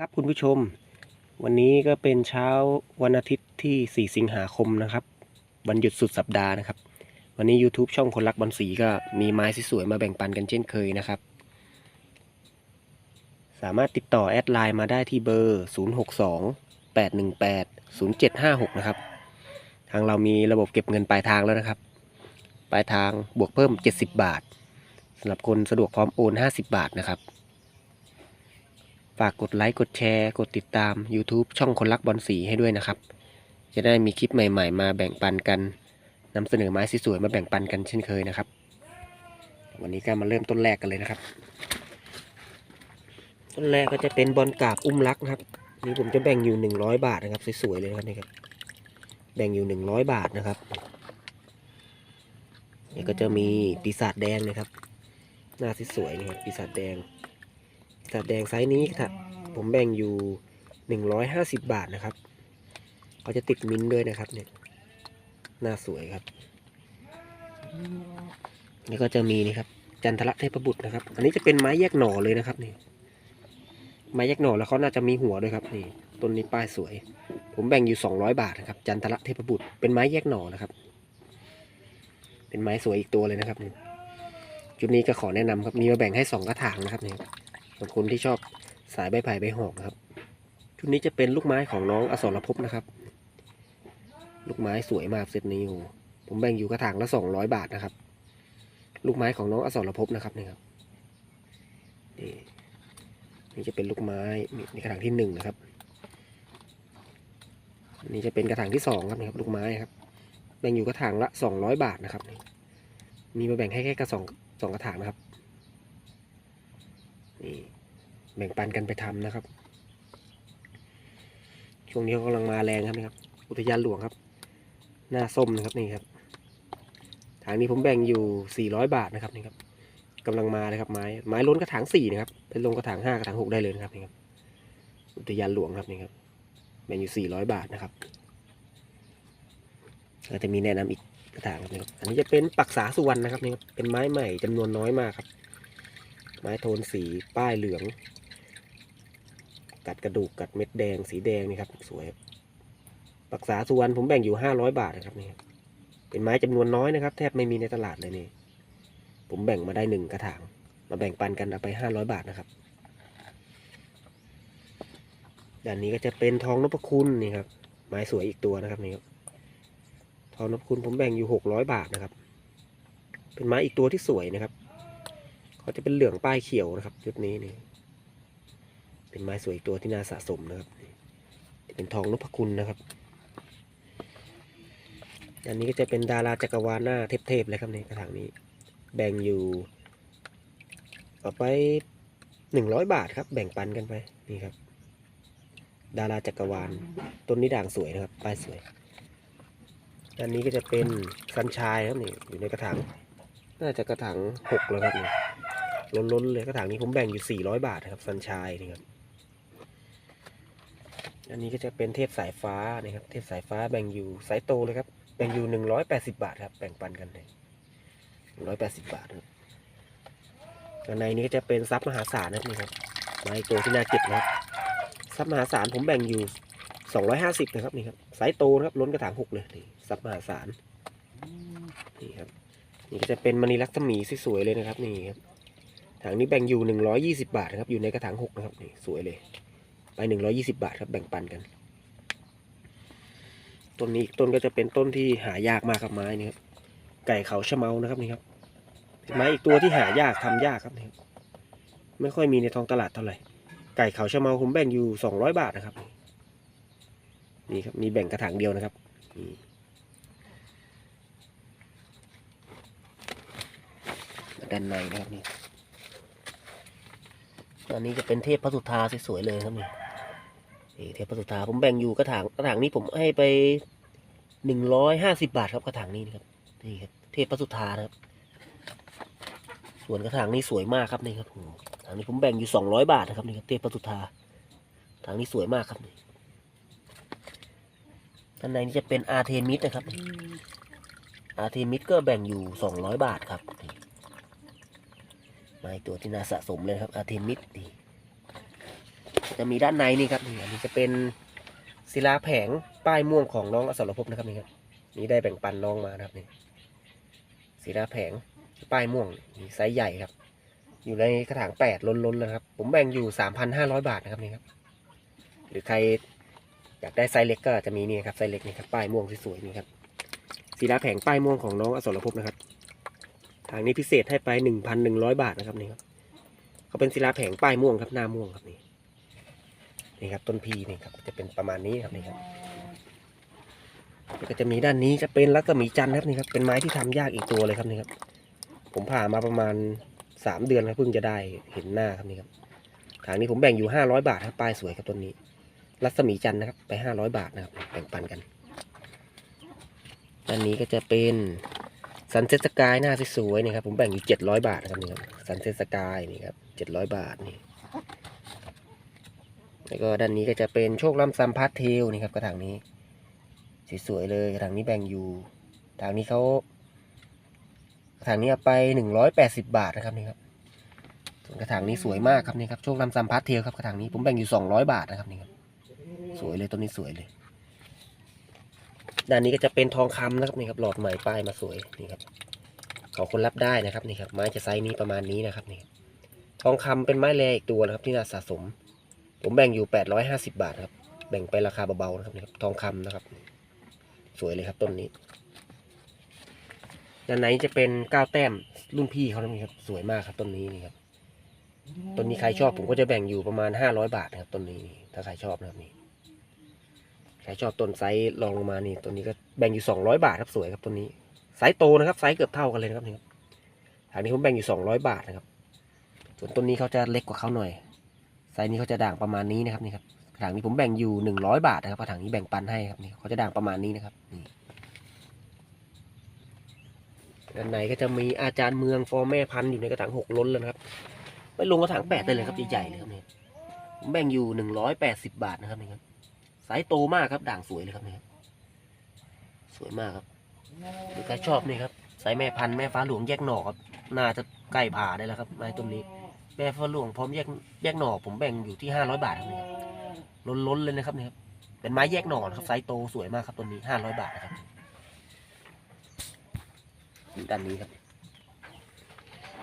ครับคุณผู้ชม วันนี้ก็เป็นเช้าวันอาทิตย์ที่ 4 สิงหาคมนะครับวันหยุดสุดสัปดาห์นะครับ วันนี้ YouTube ช่องคนรักบอลสีก็มีไม้สวยๆมาแบ่งปันกันเช่นเคยนะครับ สามารถติดต่อแอดไลน์มาได้ที่เบอร์ 062 818 0756 นะครับ ทางเรามีระบบเก็บเงินปลายทางแล้วนะครับ ปลายทางบวกเพิ่ม 70 บาทสำหรับคนสะดวกพร้อมโอน 50 บาทนะครับ ฝากกดไลค์ กดแชร์ กดติดตาม YouTube ช่องคนรักบอลสีให้ด้วยนะครับ จะได้มีคลิปใหม่ๆ มาแบ่งปันกันนำเสนอไม้สวยๆมาแบ่งปันกันเช่นเคยนะครับ วันนี้ก็มาเริ่มต้นแรกกันเลยนะครับ ต้นแรกก็จะเป็นบอลกาบอุ้มรักนะครับนี่ผมจะแบ่งอยู่หนึ่งร้อยบาทนะครับสวยๆเลยนะครับนี่ครับ แบ่งอยู่หนึ่งร้อยบาทนะครับนี่ก็จะมีปีศาจแดงนะครับ หน้าสวยๆนะครับปีศาจแดง ปีศาจแดงไซส์นี้ครับผมแบ่งอยู่หนึ่งร้อยห้าสิบบาทนะครับเขาจะติดมิ้นท์ด้วยนะครับเนี่ยหน้าสวยครับนี่ก็จะมีนี่ครับ จันทระเทพบุตรนะครับ อันนี้จะเป็นไม้แยกหน่อเลยนะครับนี่ไม้แยกหน่อแล้วเขาน่าจะมีหัวด้วยครับนี่ต้นนี้ป้ายสวย ผมแบ่งอยู่สองร้อยบาทนะครับ จันทระเทพบุตร เป็นไม้แยกหน่อนะครับ เป็นไม้สวยอีกตัวเลยนะครับนี่จุดนี้ก็ขอแนะนำครับมีมาแบ่งให้สองกระถางนะครับนี่ สำหรับคนที่ชอบสายใบไผ่ใบหอกนะครับ ชุดนี้จะเป็นลูกไม้ของน้องอสรภพนะครับ ลูกไม้สวยมากเซตนี้โอ้ผมแบ่งอยู่กระถางละสองร้อยบาทนะครับ ลูกไม้ของน้องอสรภพนะครับนี่ครับนี่นี่จะเป็นลูกไม้นี่ในกระถางที่หนึ่งนะครับนี่จะเป็นกระถางที่สองครับนะครับลูกไม้ครับแบ่งอยู่กระถางละสองร้อยบาทนะครับ มีมาแบ่งให้แค่กระสองสองกระถางนะครับ แบ่งปันกันไปทำนะครับ ช่วงนี้เขากำลังมาแรงครับนี่ครับ อุทยานหลวงครับ หน้าส้มนะครับนี่ครับทางนี้ผมแบ่งอยู่สี่ร้อยบาทนะครับนี่ครับกำลังมาเลยครับไม้ไม้ล้นกระถางสี่นะครับเป็นลงกระถางห้ากระถางหกได้เลยนะครับนี่ครับ อุทยานหลวงครับนี่ครับแบ่งอยู่สี่ร้อยบาทนะครับก็จะมีแนะนำอีกกระถางครับนี่ครับอันนี้จะเป็นปักษาสุวรรณนะครับนี่ครับเป็นไม้ใหม่จำนวนน้อยมากครับ ไม้โทนสีป้ายเหลือง กัดกระดูกกัดเม็ดแดงสีแดงนี่ครับ สวยครับปักษาสุวรรณผมแบ่งอยู่ห้าร้อยบาทนะครับนี่เป็นไม้จำนวนน้อยนะครับ แทบไม่มีในตลาดเลยนี่ ผมแบ่งมาได้หนึ่งกระถาง มาแบ่งปันกันเอาไปห้าร้อยบาทนะครับด้านนี้ก็จะเป็นทองนพคุณนี่ครับ ไม้สวยอีกตัวนะครับนี่ครับทองนพคุณผมแบ่งอยู่หกร้อยบาทนะครับ เป็นไม้อีกตัวที่สวยนะครับ เขาจะเป็นเหลืองป้ายเขียวนะครับชุดนี้นี่ เป็นไม้สวยตัวที่น่าสะสมนะครับเป็นทองนพคุณนะครับอันนี้ก็จะเป็นดาราจักรวาลหน้าเทพๆเลยครับในกระถางนี้ แบ่งอยู่เอาไปหนึ่งร้อยบาทครับ แบ่งปันกันไปนี่ครับ ดาราจักรวาลต้นนี้ด่างสวยนะครับป้ายสวยอันนี้ก็จะเป็นซันชายครับนี่อยู่ในกระถางน่าจะกระถางหกแล้วครับนี่ล้นๆเลยกระถางนี้ผมแบ่งอยู่สี่ร้อยบาทนะครับซันชายนี่ครับ อันนี้ก็จะเป็นเทพสายฟ้านะครับ เทพสายฟ้าแบ่งอยู่สายโตเลยครับ แบ่งอยู่หนึ่งร้อยแปดสิบาทครับ แบ่งปันกันเลยร้อยแปดสิบบาทครับข้างในนี้ก็จะเป็นซับมหาศาลนะครับนี่ครับไม้ตัวที่น่าเก็บนะครับซับมหาศาลผมแบ่งอยู่สองร้อยห้าสิบนะครับนี่ครับสายโตนะครับล้นกระถางหกเลยนี่ซับมหาศาลนี่ครับนี่ก็จะเป็นมณีลักษมีสวยๆเลยนะครับนี่ครับถังนี้แบ่งอยู่หนึ่งร้อยี่สิบาทนะครับอยู่ในกระถางหกนะครับนี่สวยเลย ไปหนึ่งร้อยี่สิบาทครับแบ่งปันกัน ต้นนี้อีกต้นก็จะเป็นต้นที่หายากมากครับไม้นี่ครับไก่เขาชะเมานะครับนี่ครับไม้อีกตัวที่หายากทำยากครับนี่ครับไม่ค่อยมีในท้องตลาดเท่าไหร่ไก่เขาชะเมาผมแบ่งอยู่สองร้อยบาทนะครับ นี่ครับมีแบ่งกระถางเดียวนะครับนี่ด้านในนะครับนี่อันนี้จะเป็นเทพพระสุธาสวยๆเลยครับนี่ นี่เทประสุธาผมแบ่งอยู่กระถางกระถางนี้ผมให้ไปหนึ่งร้อยห้าสิบาทครับกระถางนี้นะครับนี่ครับเทประสุธานะครับ ส่วนกระถางนี้สวยมากครับนี่ครับโอ้โหกระถางนี้ผมแบ่งอยู่สองร้อยบาทนะครับนี่ครับเทปสุธากระถางนี้สวยมากครับนี่ด้านในนี้จะเป็นอาร์เทมิสนะครับอาร์เทมิสก็แบ่งอยู่สองร้อยบาทครับนี่ไม้ตัวที่น่าสะสมเลยครับอาร์เทมิสนี่ จะมีด้านในนี่ครับนี่อันนี้จะเป็นศิลาแผงป้ายม่วงของน้องอสรภพนะครับนี่ครับนี่ได้แบ่งปันน้องมานะครับนี่ศิลาแผงป้ายม่วงนี่ไซส์ใหญ่ครับ อยู่ในกระถางแปดล้นๆแล้วนะครับ ผมแบ่งอยู่สามพันห้าร้อยบาทนะครับนี่ครับ หรือใครอยากได้ไซส์เล็กก็จะมีนี่ครับไซส์เล็กนี่ครับป้ายม่วงสวยๆนี่ครับศิลาแผงป้ายม่วงของน้องอสรภพนะครับทางนี้พิเศษให้ไปหนึ่งพันหนึ่งร้อยบาทนะครับนี่ครับเขาเป็นศิลาแผงป้ายม่วงครับหน้าม่วงครับนี่ นี่ครับต้นพีนี่ครับจะเป็นประมาณนี้ครับนี่ครับก็จะมีด้านนี้จะเป็นรัศมีจันทร์ครับนี่ครับเป็นไม้ที่ทำยากอีกตัวเลยครับนี่ครับ ผมผ่ามาประมาณสามเดือนครับเพิ่งจะได้เห็นหน้าครับนี่ครับทางนี้ผมแบ่งอยู่ห้าร้อยบาทครับป้ายสวยครับต้นนี้ รัศมีจันทร์นะครับ ไปห้าร้อยบาทนะครับแบ่งปันกัน ด้านนี้ก็จะเป็นซันเซ็ตสกายหน้าสวยๆนี่ครับผมแบ่งอยู่เจ็ดร้อยบาทนะครับนี่ครับซันเซ็ตสกายนี่ครับเจ็ดร้อยบาทนี่ แล้วก็ด้านนี้ก็จะเป็นโชคลำซัมพาร์ทเทลนี่ครับกระถางนี้ สวยๆเลยกระถางนี้แบ่งอยู่ทางนี้เขากระถางนี้ไปหนึ่งร้อยแปดสิบบาทนะครับนี่ครับส่วนกระถางนี้สวยมากครับนี่ครับโชคลำซัมพาร์ทเทลครับกระถางนี้ผมแบ่งอยู่สองร้อยบาทนะครับนี่ครับสวยเลยต้นนี้สวยเลยด้านนี้ก็จะเป็นทองคำนะครับนี่ครับหลอดใหม่ป้ายมาสวยนี่ครับขอคนรับได้นะครับนี่ครับไม้จะไซส์นี้ประมาณนี้นะครับนี่ทองคำเป็นไม้แรอีกตัวนะครับที่น่าสะสม ผมแบ่งอยู่แปดร้อยห้าสิบาทครับ แบ่งไปราคาเบาๆนะครับนี่ครับทองคำนะครับ สวยเลยครับต้นนี้ด้านในจะเป็นก้าวแต้มรุ่นพี่เขานะครับ สวยมากครับต้นนี้นี่ครับต้นนี้ใครชอบผมก็จะแบ่งอยู่ประมาณห้าร้อยบาทนะครับต้นนี้ถ้าใครชอบนะครับนี่ใครชอบต้นไซส์ลองลงมานี่ตัวนี้ก็แบ่งอยู่สองร้อยบาทครับสวยครับตัวนี้ไซส์โตนะครับไซส์เกือบเท่ากันเลยนะครับนี่ครับทางนี้ผมแบ่งอยู่สองร้อยบาทนะครับ ส่วนต้นนี้เขาจะเล็กกว่าเขาหน่อย ไซส์นี้เขาจะด่างประมาณนี้นะครับนี่ครับทางนี้ผมแบ่งอยู่หนึ่งร้อยบาทนะครับเพระทางนี้แบ่งปันให้ครับนี่เขาจะด่างประมาณนี้นะครับนี่ด้านในก็จะมีอาจารย์เมืองฟอร์แม่พันธุ์อยู่ในกระถางหกล้นแล้วนะครับไม่ลงกระถางแปดได้เลยครับใหญ่ๆเลยครับนี่ผมแบ่งอยู่หนึ่งร้อยแปดสิบบาทนะครับนี่ครับสายโตมากครับด่างสวยเลยครับนี่ครับสวยมากครับใครชอบนี่ครับสายแม่พันธุ์แม่ฟ้าหลวงแยกหน่อครับน่าจะใกล้ผ่าได้แล้วครับไม้ต้นนี้ แม่ฟ้าหลวงพร้อมแยกแยกหน่อผมแบ่งอยู่ที่ห้าร้อยบาทครับนี่ครับล้นเลยนะครับนี่ครับเป็นไม้แยกหน่อนะครับไซส์โตสวยมากครับต้นนี้ห้าร้อยบาทนะครับอยู่ด้านนี้ครับ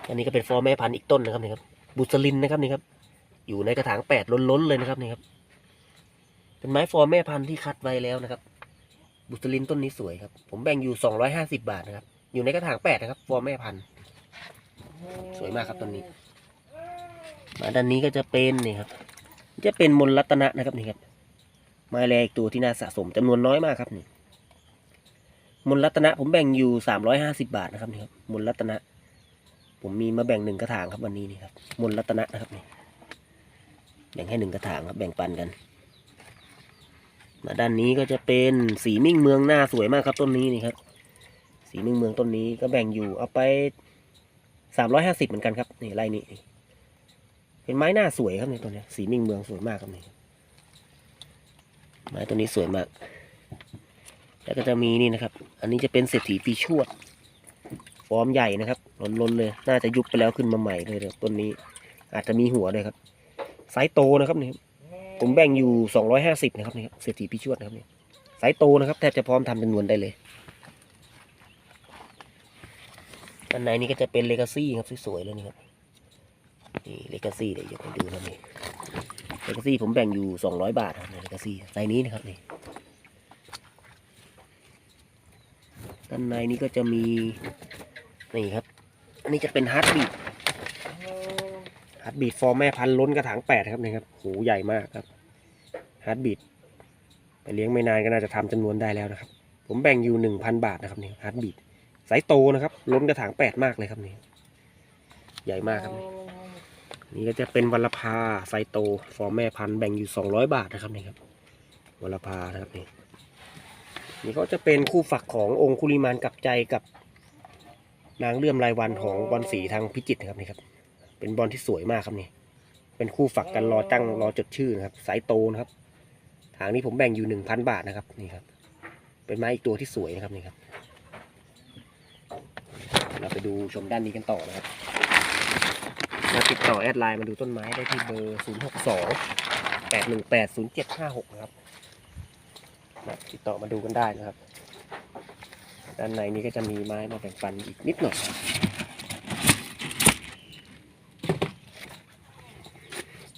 อันนี้ก็เป็นฟอร์แม่พันธุ์อีกต้นนะครับนี่ครับบุษลินนะครับนี่ครับ อยู่ในกระถางแปดล้นๆเลยนะครับนี่ครับ เป็นไม้ฟอร์แม่พันธุ์ที่คัดไว้แล้วนะครับ บุษลินต้นนี้สวยครับ ผมแบ่งอยู่สองร้อยห้าสิบาทนะครับ อยู่ในกระถางแปดนะครับ ฟอร์แม่พันธุ์สวยมากครับต้นนี้ มาด้านนี้ก็จะเป็นนี่ครับ จะเป็นมนรัตนะนะครับนี่ครับไม้แรอีกตัวที่น่าสะสมจำนวนน้อยมากครับนี่มนรัตนะผมแบ่งอยู่สามร้อยห้าสิบาทนะครับนี่ครับมนรัตนะ ผมมีมาแบ่งหนึ่งกระถางครับวันนี้นี่ครับมนรัตนะนะครับนี่แบ่งให้หนึ่งกระถางครับแบ่งปันกัน มาด้านนี้ก็จะเป็นสีมิ่งเมืองหน้าสวยมากครับต้นนี้นี่ครับ สีมิ่งเมืองต้นนี้ก็แบ่งอยู่เอาไปสามร้อยห้าสิบเหมือนกันครับนี่ไร่นี้ เป็นไม้หน้าสวยครับในตัวนี้สีมิ่งเมืองสวยมากครับนี่ไม้ตัวนี้สวยมาก แล้วก็จะมีนี่นะครับ อันนี้จะเป็นเศรษฐีปีชวดฟอร์มใหญ่นะครับล้นๆเลย น่าจะยุบไปแล้วขึ้นมาใหม่เลยเดี๋ยวต้นนี้ อาจจะมีหัวด้วยครับไซส์โตนะครับนี่ผมแบ่งอยู่สองร้อยห้าสิบนะครับนี่เศรษฐีพิชวดนะครับนี่สายโตนะครับแทบจะพร้อมทำจำนวนได้เลยอันไหนนี่ก็จะเป็นเลกาซี่ครับสวยๆเลยนี่ครับ นี่เลกาซี่เดี๋ยวจะไปดูนะนี่เลกาซี่ผมแบ่งอยู่สองร้อยบาทครับเลกาซี่ไซนี้นะครับนี่ด้านในนี้ก็จะมีนี่ครับ อันนี้จะเป็นฮาร์ดบีทฮาร์ดบีดฟอร์แม่พันล้นกระถางแปดครับนี่ครับหูใหญ่มากครับฮาร์ดบีดไปเลี้ยงไม่นานก็น่าจะทำจำนวนได้แล้วนะครับ ผมแบ่งอยู่หนึ่งพันบาทนะครับนี่ฮาร์ดบีดไซส์โตนะครับ ล้นกระถางแปดมากเลยครับนี่ใหญ่มากครับนี่ นี่ก็จะเป็นวัลภาไซโตฟอร์แม่พันธุ์แบ่งอยู่สองร้อยบาทนะครับนี่ครับวัลภานะครับนี่นี่ก็จะเป็นคู่ฝักขององคุลิมานกับใจกับนางเลื่อมรายวันของบอลสีทางพิจิตรนะครับนี่ครับ เป็นบอลที่สวยมากครับนี่ เป็นคู่ฝักกันรอตั้งรอจดชื่อนะครับ สายโตนะครับ ทางนี้ผมแบ่งอยู่หนึ่งพันบาทนะครับนี่ครับ เป็นไม้อีกตัวที่สวยนะครับนี่ครับ เราไปดูชมด้านนี้กันต่อนะครับ มาติดต่อแอดไลน์มาดูต้นไม้ได้ที่เบอร์ 0 6 2แปดหนึ่งแปดศูนย์เจ็ดห้าหกนะครับมาติดต่อมาดูกันได้นะครับ ด้านในนี้ก็จะมีไม้มาแบ่งปันอีกนิดหน่อย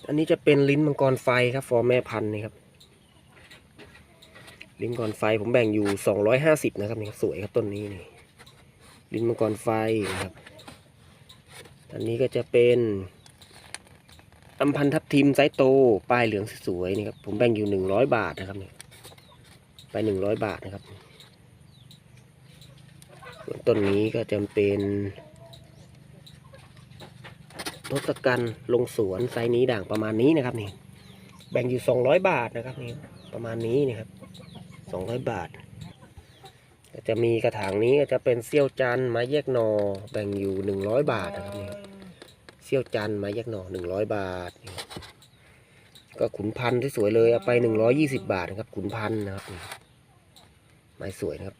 อันนี้จะเป็นลิ้นมังกรไฟครับฟอร์แม่พันธุ์นี่ครับลิ้นมังกรไฟผมแบ่งอยู่สองร้อยห้าสิบนะครับนี่ครับสวยครับต้นนี้นี่ลิ้นมังกรไฟนะครับ อันนี้ก็จะเป็นอัมพันทับทิมไซส์โตป้ายเหลืองสวยๆนี่ครับผมแบ่งอยู่หนึ่งร้อยบาทนะครับเนี่ยไปหนึ่งร้อยบาทนะครับส่วนต้นนี้ก็จะเป็นทศกัณฐ์ลงสวนไซส์นี้ด่างประมาณนี้นะครับนี่แบ่งอยู่สองร้อยบาทนะครับนี่ประมาณนี้นะครับสองร้อยบาท จะมีกระถางนี้ก็จะเป็นเซี่ยวจันทร์ไม้แยกหนอแบ่งอยู่หนึ่งร้อยบาทนะครับนี่เซี่ยวจันทร์ไม้แยกหนอหนึ่งร้อยบาทนี่ก็ขุนพันธุ์ที่สวยเลยเอาไปหนึ่งร้อยี่สิบาทนะครับ ขุนพันธุ์นะครับนี่ไม้สวยนะครับ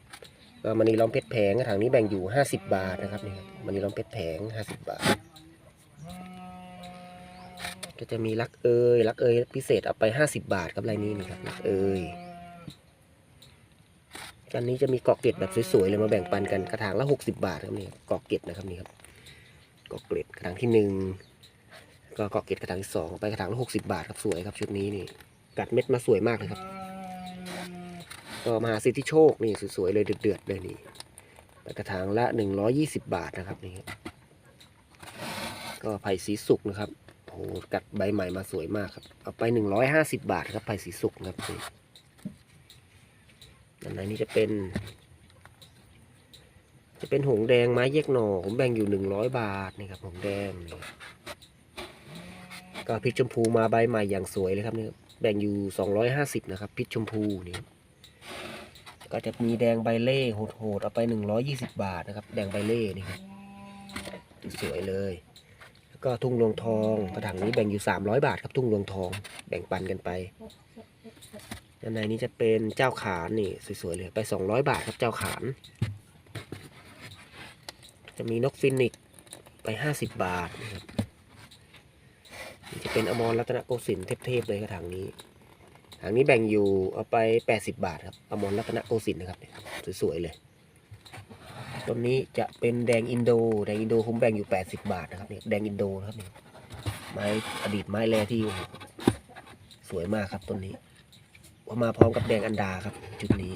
ก็มันนี่ล้อมเพชรแผงกระถางนี้แบ่งอยู่ห้าสิบบาทนะครับนี่ครับมันนี่ล้อมเพชรแผงห้าสิบบาท ก็จะมีลักเอยลักเอยพิเศษเอาไปห้าสิบาทครับลายนี้นี่ครับลักเอย อันนี้จะมีเกาะเกล็ดแบบสวยๆเลยมาแบ่งปันกันกระถางละหกสิบาทครับนี่เกาะเกล็ดนะครับนี่ครับเกาะเกล็ดกระถางที่หนึ่งก็เกาะเกล็ดกระถางที่สองไปกระถางละหกสิบาทครับสวยครับชุดนี้นี่กัดเม็ดมาสวยมากเลยครับ ก็มหาสิทธิโชคนี่สวยๆเลยเดือดๆเลยนี่ไปกระถางละหนึ่งร้อยี่สิบาทนะครับนี่ครับก็ไผ่สีสุกนะครับโอ้โหกัดใบใหม่มาสวยมากครับเอาไปหนึ่งร้อยห้าสิบาทครับไผ่สีสุกนะครับ อันไหนนี่จะเป็น จะเป็นหงแดงไม้แยกหน่อผมแบ่งอยู่หนึ่งร้อยบาทนี่ครับหงแดงนี่ก็พริกชมพูมาใบใหม่อย่างสวยเลยครับนี่แบ่งอยู่สองร้อยห้าสิบนะครับพริกชมพูนี่ก็จะมีแดงใบเล่โหดๆเอาไปหนึ่งร้อยี่สิบบาทนะครับ แดงใบเล่นี่ครับสวยเลย แล้วก็ทุ่งรวงทองกระถางนี้แบ่งอยู่สามร้อยบาทครับทุ่งรวงทอง แบ่งปันกันไป ด้านในนี้จะเป็นเจ้าขานนี่สวยๆเลยไปสองร้อยบาทครับเจ้าขาน จะมีนกฟินิกไปห้าสิบบาทนะครับจะเป็นอมรรัตนโกสินทร์เทพๆเลยกระถางนี้ถางนี้แบ่งอยู่เอาไปแปดสิบบาทครับอมรรัตนโกสินทร์นะครับสวยๆเลยต้นนี้จะเป็นแดงอินโด แดงอินโดผมแบ่งอยู่แปดสิบบาทนะครับเนี่ยแดงอินโดนะครับเนี่ยไม้อดีตไม้แร่ที่สวยมากครับต้นนี้ มาพร้อมกับแดงอันดาครับ จุดนี้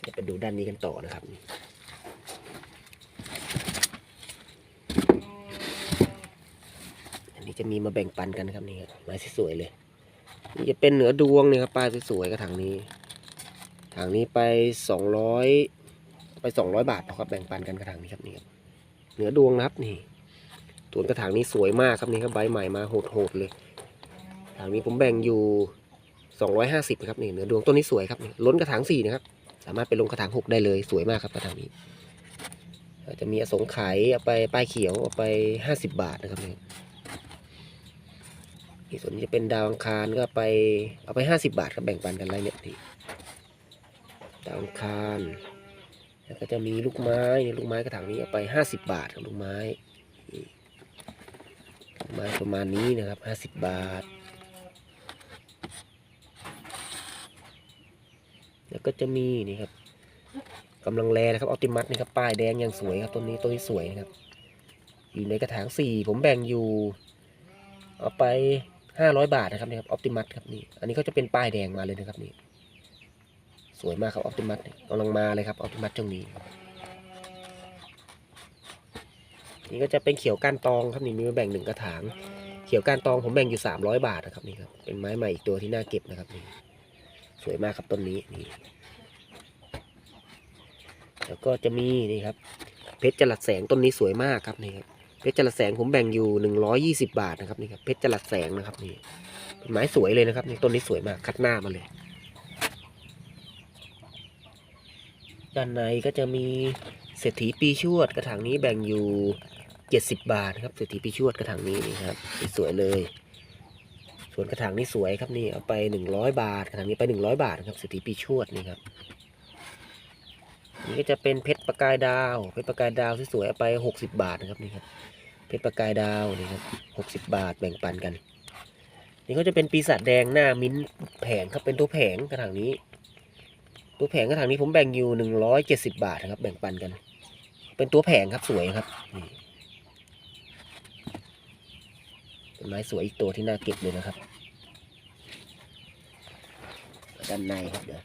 เดี๋ยวไปดูด้านนี้กันต่อนะครับอันนี้จะมีมาแบ่งปันกันนะครับนี่ครับไม้สวยๆเลยนี่จะเป็นเหนือดวงเนี่ยครับป้ายสวยๆกระถางนี้ถางนี้ไปสองร้อยไปสองร้อยบาทนะครับแบ่งปันกันกระถางนี้ครับนี่ครับเหนือดวงนะครับนี่ตัวนกระถางนี้สวยมากครับนี่ครับใบใหม่มาโหดๆเลย ถางนี้ผมแบ่งอยู่ 250ครับนี่เนื้อดวงต้นนี้สวยครับล้นกระถางสี่นะครับ สามารถไปลงกระถางหกได้เลยสวยมากครับกระถางนี้อาจจะมีอสงไขยเอาไปป้ายเขียวเอาไป 50 บาทนะครับนี่นี่ส่วนนี้จะเป็นดาวอังคารก็ไปเอาไป 50 บาทครับแบ่งปันกันไรเนี่ยนี่ดาวอังคารแล้วก็จะมีลูกไม้ลูกไม้กระถางนี้เอาไป 50 บาทครับลูกไม้ลูกไม้ประมาณนี้นะครับ 50 บาท แล้วก็จะมีนี่ครับกำลังแลนะครับออติมัสนี่ครับป้ายแดงอยังสวยครับต้นนี้ต้นนี้สวยนะครับ อยู่ในกระถางสี่ผมแบ่งอยู่เอาไปห้าร้อยบาทนะครับนี่ครับออติมัสครับนี่อันนี้ก็จะเป็นป้ายแดงมาเลยนะครับนี่สวยมากครับออติมัสกำลังมาเลยครับออติมัสช่วงนี้นี่ก็จะเป็นเขียวก้านตองครับนี่มีมาแบ่งหนึ่งกระถาง เขียวก้านตองผมแบ่งอยู่สามร้อยบาทนะครับนี่ครับเป็นไม้ใหม่อีกตัวที่น่าเก็บนะครับนี่ สวยมากครับต้นนี้นี่แล้วก็จะมีนี่ครับ เพชรจรัสแสงต้นนี้สวยมากครับนี่ครับเพชรจรัสแสงผมแบ่งอยู่หนึ่งร้อยี่สิบาทนะครับนี่ครับเพชรจรัสแสงนะครับนี่เป็นไม้สวยเลยนะครับนี่ต้นนี้สวยมากคัดหน้ามาเลย ด้านในก็จะมีเศรษฐีปีชวดกระถางนี้แบ่งอยู่เจ็ดสิบบาทครับเศรษฐีปีชวดกระถางนี้นี่ครับสวยเลย ส่วนกระถางนี้สวยครับนี่เอาไปหนึ่งร้อยบาท กระถางนี้ไปหนึ่งร้อยบาทครับสิทธิปีชวดนี่ครับนี่ก็จะเป็นเพชรประกายดาว เพชรประกายดาวที่สวยๆเอาไปหกสิบาทนะครับนี่ครับเพชรประกายดาวนี่ครับหกสิบาทแบ่งปันกัน นี่ก็จะเป็นปีศาจแดงหน้ามิ้นแผงครับเป็นตัวแผงกระถางนี้ ตัวแผงกระถางนี้ผมแบ่งอยู่หนึ่งร้อยเจ็ดสิบาทครับแบ่งปันกัน เป็นตัวแผงครับสวยครับนี่เป็น ไม้สวยอีกตัวที่น่าเก็บเลยนะครับ ด้านในครับเดี๋ยว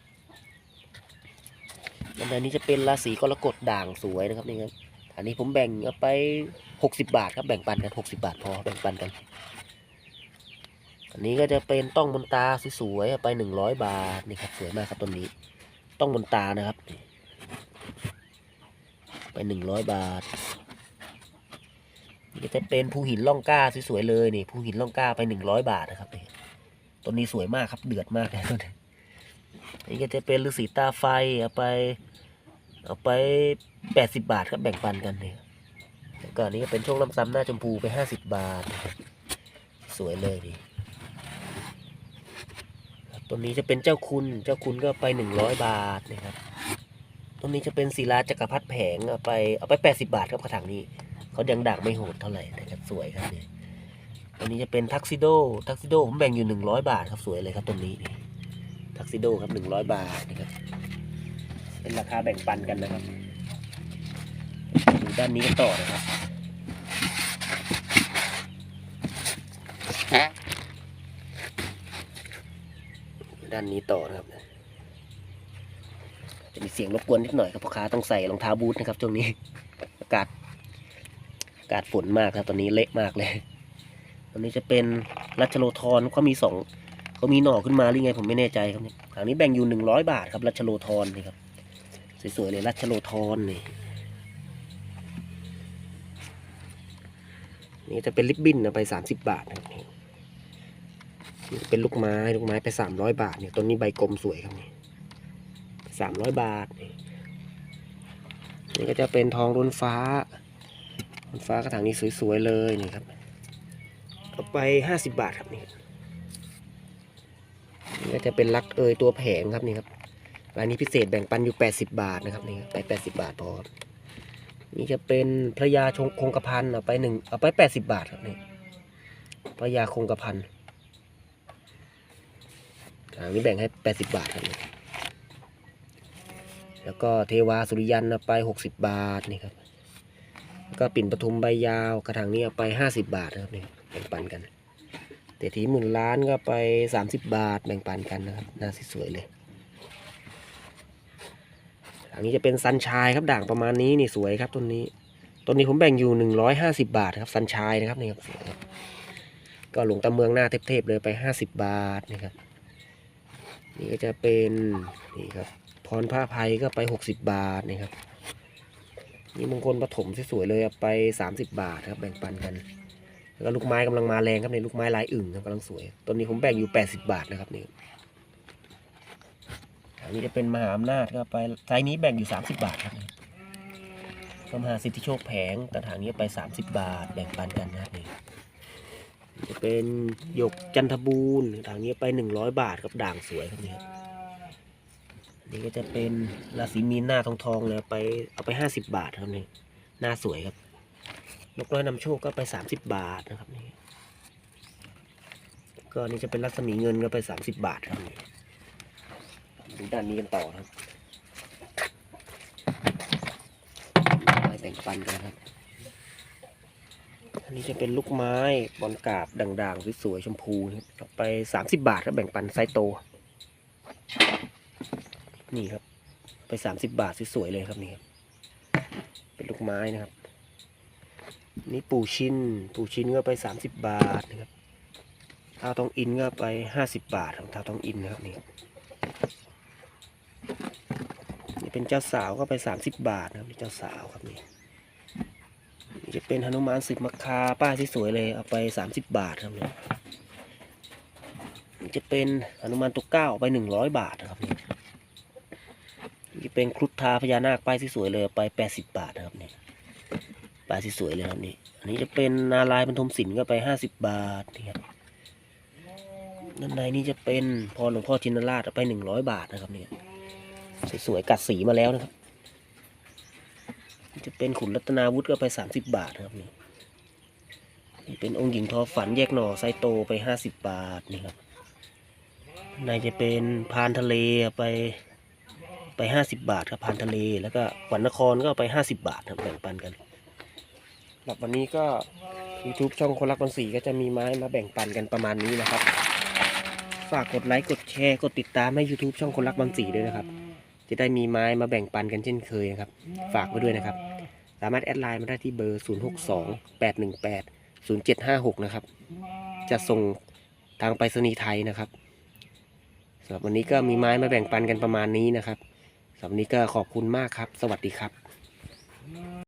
ด้านในนี้จะเป็นราศีกรกฎด่างสวยนะครับนี่ครับอันนี้ผมแบ่งเอาไปหกสิบาทครับแบ่งปันกันหกสิบาทพอแบ่งปันกัน อันนี้ก็จะเป็นต้องบนตาสวยๆไปหนึ่งร้อยบาทนี่ครับสวยมากครับต้นนี้ ต้องบนตานะครับ ไปหนึ่งร้อยบาท นี่จะเป็นภูหินล่องกล้าสวยๆเลยนี่ภูหินล่องกล้าไปหนึ่งร้อยบาทนะครับนี่ต้นนี้สวยมากครับเดือดมากเลยต้นนี้นี่ก็จะเป็นฤาษีตาไฟเอาไป เอาไปแปดสิบาทครับแบ่งปันกันเนี่ยแล้วก็อันนี้ก็เป็นช่วงลำซ้ำหน้าชมพูไปห้าสิบบาท สวยเลยนี่ต้นนี้จะเป็นเจ้าคุณเจ้าคุณก็ไปหนึ่งร้อยบาทนะครับต้นนี้จะเป็นศิลาจักรพรรดิแผงเอาไปเอาไปแปดสิบาทครับกระถางนี้ เขายังดักไม่โหดเท่าไหร่นะครับสวยครับเนี่ยต้นนี้จะเป็นทักซิโดทักซิโดผมแบ่งอยู่หนึ่งร้อยบาทครับสวยเลยครับต้นนี้นี่ทักซิโดครับหนึ่งร้อยบาทนะครับเป็นราคาแบ่งปันกันนะครับดูด้านนี้กันต่อนะครับด้านนี้ต่อนะครับ จะมีเสียงรบกวนนิดหน่อยครับพ่อค้าต้องใส่รองเท้าบูทนะครับช่วงนี้ อากาศอา กาศฝนมากครับตอนนี้เละมากเลยตอนนี้จะเป็นรัชโลธรเขามีสองเขามีหน่อขึ้นมาหรือไงผมไม่แน่ใจครับเนี่ยทางนี้แบ่งอยู่หนึ่งร้อยบาทครับรัชโลธรนี่ครับสวยๆเลยรัชโลธรนี่นี่จะเป็นลิปบิ้นนะไปสามสิบบาทนะนี่เป็นลูกไม้ลูกไม้ไปสามร้อยบาทเนี่ยต้นนี้ใบกลมสวยครับนี่สามร้อยบาทนี่นี่ก็จะเป็นทองรุนฟ้า รุนฟ้ากระถางนี้สวยๆเลยนี่ครับเอาไปห้าสิบบาทครับนี่นี่ก็จะเป็นลักเอยตัวแผงครับนี่ครับรายนี้พิเศษแบ่งปันอยู่แปดสิบบาทนะครับนี่ไปแปดสิบบาทพอนี่จะเป็นพระยาชงคงกระพันเอาไปหนึ่งเอาไปแปดสิบบาทครับนี่พระยาคงกระพันอันนี้แบ่งให้80บาทครับนี่แล้วก็เทวาสุริยันเอาไป60บาทนี่ครับแล้ว ก็ปิ่นปทุมใบยาวกระถางนี้เอาไป 50 บาทนะครับเนี่ยแบ่งปันกันเตทีหมื่นล้านก็ไป 30 บาทแบ่งปันกันนะครับน่าสวยเลยอันนี้จะเป็นซันชายครับด่างประมาณนี้นี่สวยครับต้นนี้ต้นนี้ผมแบ่งอยู่ 150 บาทครับซันชายนะครับนี่ครับสวยก็หลวงตาเมืองหน้าเทพๆเลยไป 50 บาทนะครับนี่ก็จะเป็นนี่ครับพรผ้าภัยก็ไปหกสิบบาทนี่ครับ นี่มงคลปฐมสวยๆเลยไปสามสิบบาทครับแบ่งปันกัน แล้วก็ลูกไม้กำลังมาแรงครับในลูกไม้ลายอึ่งครับกำลังสวยต้นนี้ผมแบ่งอยู่แปดสิบบาทนะครับนี่อันนี้จะเป็นมหาอำนาจก็ไปไซส์นี้แบ่งอยู่สามสิบบาทครับก็มหาสิทธิโชคแผงกระถางนี้ไปสามสิบบาท แบ่งปันกันนะครับนี่จะเป็นหยกจันทบูรณ์ทางนี้ไปหนึ่งร้อยบาทครับด่างสวยครับนี่ครับ นี่ก็จะเป็นราศีมีนหน้าทองทองเลยไปเอาไปห้าสิบบาทครับนี่หน้าสวยครับนกน้อยนำโชคก็ไปสามสิบบาทนะครับนี่ก็นี่จะเป็นรัศมีเงินก็ไปสามสิบบาทครับนี่ดูด้านนี้กันต่อครับไปแบ่งปันกันครับ อันนี้จะเป็นลูกไม้บอลกาบด่างๆสวยๆชมพูครับไปสามสิบบาทครับแบ่งปันไซโต นี่ครับ ไปสามสิบบาทสวยๆเลยครับนี่ครับเป็นลูกไม้นะครับ นี่ปูชินปูชินก็ไปสามสิบบาทนะครับเท้าทองอินก็ไปห้าสิบบาทของเท้าทองอินนะครับนี่นี่เป็นเจ้าสาวก็ไปสามสิบบาทนะครับนี่เจ้าสาวครับนี่นี่จะเป็นหนุมานสิบมคาป้ายที่สวยเลยเอาไปสามสิบบาทครับเนี่ยจะเป็นหนุมานตุกเก้าเอาไปหนึ่งร้อยบาทนะครับ นี่เป็นครุฑทาพญานาคป้ายสวยเลยไปแปดสิบบาทนะครับนี่ป้ายสวยเลยครับนี่อันนี้จะเป็นนาลายบรรทมศิลป์ก็ไปห้าสิบบาทนี่ครับด้านในนี่จะเป็นพรหลวงพ่อชินราชไปหนึ่งร้อยบาทนะครับเนี่ยสวยๆกัดสีมาแล้วนะครับจะเป็นขุนรัตนาวุฒิก็ไปสามสิบบาทนะครับนี่นี่เป็นองค์หญิงทอฝันแยกหน่อไซโตไปห้าสิบบาทนี่ครับในจะเป็นพานทะเลไป ไปห้าสิบบาทครับพานทะเล แล้วก็ขวัญนครก็ไปห้าสิบบาทครับแบ่งปันกันสำหรับวันนี้ก็ YouTube ช่องคนรักบอลสีก็จะมีไม้มาแบ่งปันกันประมาณนี้นะครับ ฝากกดไลค์กดแชร์กดติดตามให้ YouTube ช่องคนรักบอลสีด้วยนะครับ จะได้มีไม้มาแบ่งปันกันเช่นเคยนะครับ ฝากไว้ด้วยนะครับ สามารถแอดไลน์มาได้ที่เบอร์ 062 818 0756 นะครับ จะส่งทางไปรษณีย์ไทยนะครับสำหรับวันนี้ก็มีไม้มาแบ่งปันกันประมาณนี้นะครับ สำหรับวันนี้ก็ขอบคุณมากครับ สวัสดีครับ